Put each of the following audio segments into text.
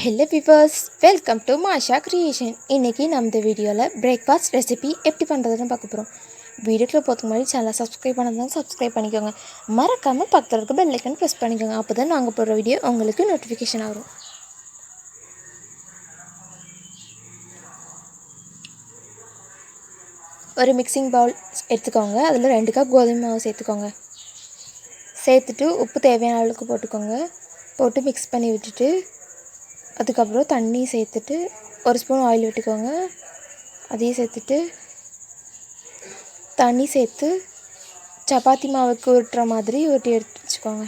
Hello viewers welcome to Masha creation இன்றைக்கி நம்ம இந்த வீடியோவில் பிரேக்ஃபாஸ்ட் ரெசிபி எப்படி பண்ணுறதுன்னு பார்க்க போகிறோம் வீடியோக்குள்ள போகிறதுக்கு முன்னாடி சேனலை சப்ஸ்கிரைப் பண்ணதான் சப்ஸ்கிரைப் பண்ணிக்கோங்க. மறக்காமல் பக்கத்தில் இருக்க பெல் ஐக்கன் ப்ரெஸ் பண்ணிக்கோங்க. அப்போ தான் நாங்கள் போடுற வீடியோ உங்களுக்கு நோட்டிஃபிகேஷன் வரும் ஒரு மிக்சிங் பவுல் எடுத்துக்கோங்க. அதில் ரெண்டு கப் கோதுமை மாவு சேர்த்துக்கோங்க. சேர்த்துட்டு உப்பு தேவையான அளவுக்கு போட்டுக்கோங்க. போட்டு மிக்ஸ் பண்ணி விட்டுட்டு அதுக்கப்புறம் தண்ணி சேர்த்துட்டு ஒரு ஸ்பூன் ஆயில் விட்டுக்கோங்க. அதையும் சேர்த்துட்டு தண்ணி சேர்த்து சப்பாத்தி மாவுக்கு உருட்டுற மாதிரி உருட்டி எடுத்து வச்சுக்கோங்க.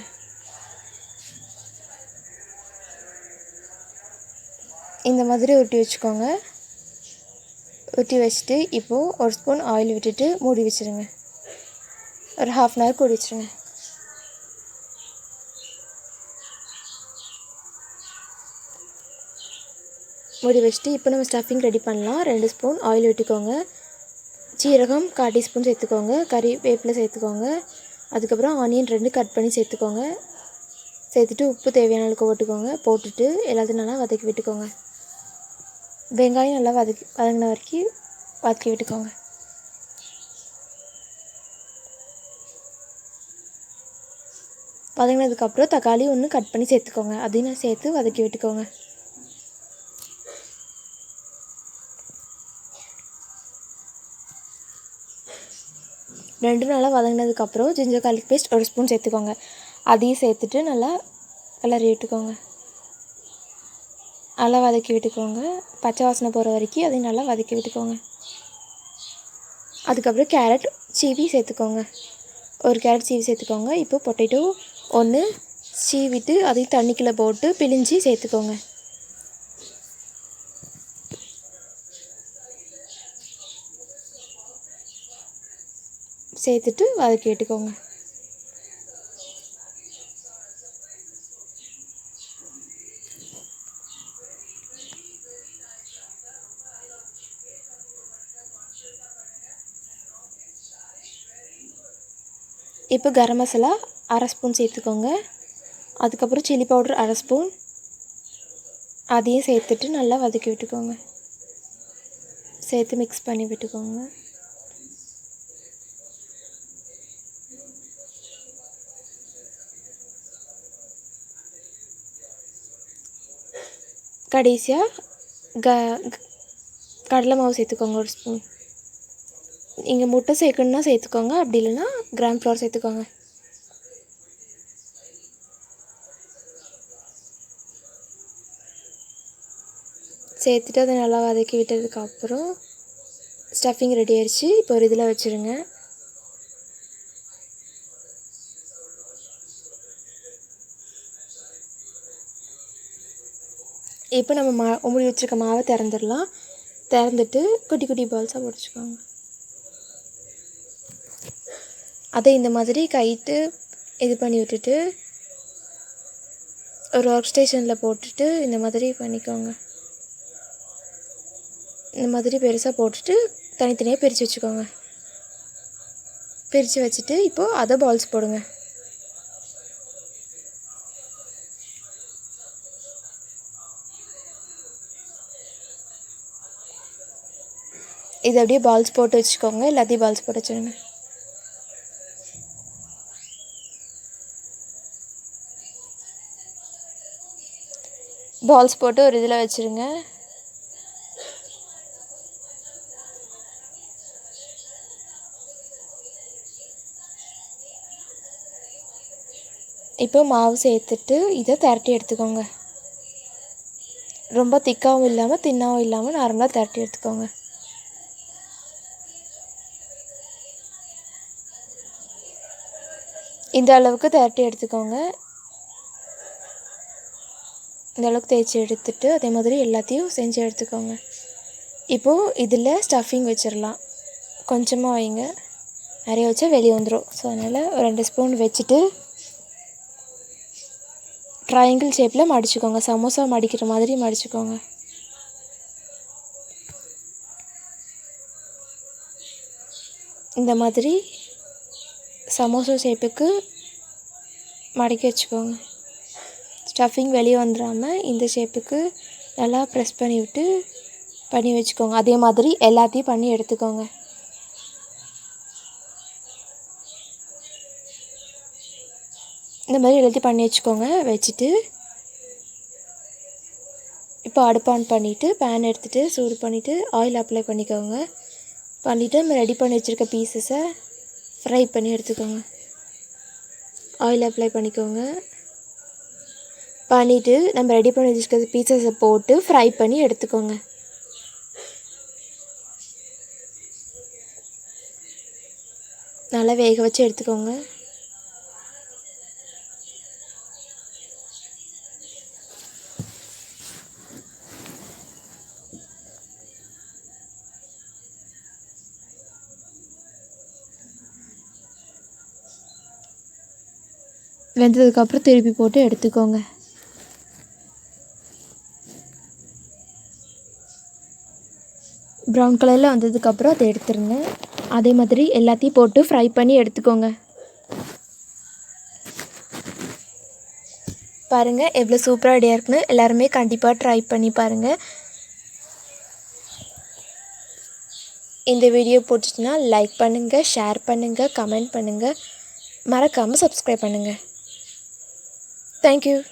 இந்த மாதிரி உருட்டி வச்சுக்கோங்க. உருட்டி வச்சுட்டு இப்போது ஒரு ஸ்பூன் ஆயில் விட்டுட்டு மூடி வச்சுருங்க. ஒரு ஹாஃப் அன் ஹவர் கூடி வச்சுருங்க. மூடி வச்சுட்டு இப்போ நம்ம ஸ்டஃபிங் ரெடி பண்ணலாம். ரெண்டு ஸ்பூன் ஆயில் விட்டுக்கோங்க. சீரகம் கால் டீஸ்பூன் சேர்த்துக்கோங்க. கறி வேப்பிலை சேர்த்துக்கோங்க. அதுக்கப்புறம் ஆனியன் ரெண்டு கட் பண்ணி சேர்த்துக்கோங்க. சேர்த்துட்டு உப்பு தேவையான அளவுக்கு போட்டுக்கோங்க. போட்டுட்டு எல்லாத்தையும் நல்லா வதக்கி விட்டுக்கோங்க. வெங்காயம் நல்லா வதக்கி வதங்கின வரைக்கும் வதக்கி விட்டுக்கோங்க. வதங்கினதுக்கப்புறம் தக்காளி ஒன்று கட் பண்ணி சேர்த்துக்கோங்க. அதையும் நான் சேர்த்து வதக்கி விட்டுக்கோங்க. ரெண்டு நல்லா வதங்கினதுக்கப்புறம் ஜிஞ்சர் கார்லிக் பேஸ்ட் ஒரு ஸ்பூன் சேர்த்துக்கோங்க. அதையும் சேர்த்துட்டு நல்லா கிளறி விட்டுக்கோங்க. நல்லா வதக்கி விட்டுக்கோங்க. பச்சை வாசனை போகிற வரைக்கும் அதையும் நல்லா வதக்கி விட்டுக்கோங்க. அதுக்கப்புறம் கேரட் சீவி சேர்த்துக்கோங்க. ஒரு கேரட் சீவி சேர்த்துக்கோங்க. இப்போ பொட்டேட்டோ ஒன்று சீவிட்டு அதையும் தண்ணிக்குள்ளே போட்டு பிழிஞ்சி சேர்த்துக்கோங்க. சேர்த்துட்டு வதக்கி விட்டுக்கோங்க இப்போ கரம் மசாலா அரை ஸ்பூன் சேர்த்துக்கோங்க. அதுக்கப்புறம் சில்லி பவுடர் அரை ஸ்பூன். அதையும் சேர்த்துட்டு நல்லா வதக்கி விட்டுக்கோங்க. சேர்த்து மிக்ஸ் பண்ணி விட்டுக்கோங்க. கடைசியாக க கடலை மாவு சேர்த்துக்கோங்க ஒரு ஸ்பூன் நீங்கள் முட்டை சேர்க்கணுன்னா சேர்த்துக்கோங்க அப்படி இல்லைன்னா கிராம் ஃப்ளவர் சேர்த்துக்கோங்க. சேர்த்துட்டு அதை நல்லா வதக்கி விட்டதுக்கப்புறம் ஸ்டஃபிங் ரெடி ஆயிடுச்சு இப்போ ஒரு இதில் வச்சுருங்க. இப்போ நம்ம மா உமிழி வச்சுருக்க மாவை திறந்துடலாம். திறந்துட்டு குட்டி குட்டி பால்ஸாக போட்டுச்சுக்கோங்க அதை இந்த மாதிரி கைட்டு இது பண்ணி விட்டுட்டு ஒரு ஒர்க் ஸ்டேஷனில் போட்டுட்டு இந்த மாதிரி பண்ணிக்கோங்க. இந்த மாதிரி பெருசாக போட்டுட்டு தனித்தனியாக பிரித்து வச்சுக்கோங்க. பிரித்து வச்சுட்டு இப்போது அதை பால்ஸ் போடுங்க. இது அப்படியே பால்ஸ் போட்டு வச்சுக்கோங்க. எல்லாத்தையும் பால்ஸ் போட்டு வச்சுருங்க. பால்ஸ் போட்டு ஒரு இதில் வச்சுருங்க. இப்போ மாவு சேர்த்துட்டு இதை திரட்டி எடுத்துக்கோங்க. ரொம்ப திக்காகவும் இல்லாமல் தின்னாகவும் இல்லாமல் நார்மலாக திரட்டி எடுத்துக்கோங்க. இந்த அளவுக்கு திரட்டி எடுத்துக்கோங்க. இந்த அளவுக்கு தேய்ச்சி எடுத்துட்டு அதே மாதிரி எல்லாத்தையும் செஞ்சு எடுத்துக்கோங்க. இப்போது இதில் ஸ்டஃபிங் வச்சிடலாம். கொஞ்சமாக வைங்க. நிறைய வச்சா வெளியே வந்துடும் ஸோ அதனால் ஒரு ரெண்டு ஸ்பூன் வச்சுட்டு ட்ரையாங்கிள் ஷேப்பில் மடிச்சுக்கோங்க. சமோசா மடிக்கிற மாதிரி மடிச்சுக்கோங்க. இந்த மாதிரி சமோசா ஷேப்புக்கு மடக்கி வச்சுக்கோங்க. ஸ்டஃபிங் வெளியே வந்துடாமல் இந்த ஷேப்புக்கு நல்லா ப்ரெஸ் பண்ணி விட்டு பண்ணி வச்சுக்கோங்க. அதே மாதிரி எல்லாத்தையும் பண்ணி எடுத்துக்கோங்க. இந்த மாதிரி எல்லாத்தையும் பண்ணி வச்சுக்கோங்க. வச்சுட்டு இப்போ அடுப்பு ஆன் பண்ணிவிட்டு பேன் எடுத்துகிட்டு சூடு பண்ணிவிட்டு ஆயில் அப்ளை பண்ணிக்கோங்க. பண்ணிவிட்டு நம்ம ரெடி பண்ணி வச்சுருக்க பீசஸை ஃப்ரை பண்ணி எடுத்துக்கோங்க. ஆயில் அப்ளை பண்ணிக்கோங்க. பண்ணிவிட்டு நம்ம ரெடி பண்ணி வச்சுருக்கிறது பீசஸை போட்டு ஃப்ரை பண்ணி எடுத்துக்கோங்க. நல்லா வேக வச்சு எடுத்துக்கோங்க. வெந்ததுக்கப்புறம் திருப்பி போட்டு எடுத்துக்கோங்க. ப்ரௌன் கலரில் வந்ததுக்கப்புறம் அதை எடுத்துருங்க. அதே மாதிரி எல்லாத்தையும் போட்டு ஃப்ரை பண்ணி எடுத்துக்கோங்க. பாருங்கள் எவ்வளோ சூப்பராக ரெடியாக இருக்குன்னு எல்லாருமே கண்டிப்பாக ட்ரை பண்ணி பாருங்கள் இந்த வீடியோ பிடிச்சிச்சின்னா லைக் பண்ணுங்கள் ஷேர் பண்ணுங்கள் கமெண்ட் பண்ணுங்கள் மறக்காமல் சப்ஸ்கிரைப் பண்ணுங்கள் Thank you.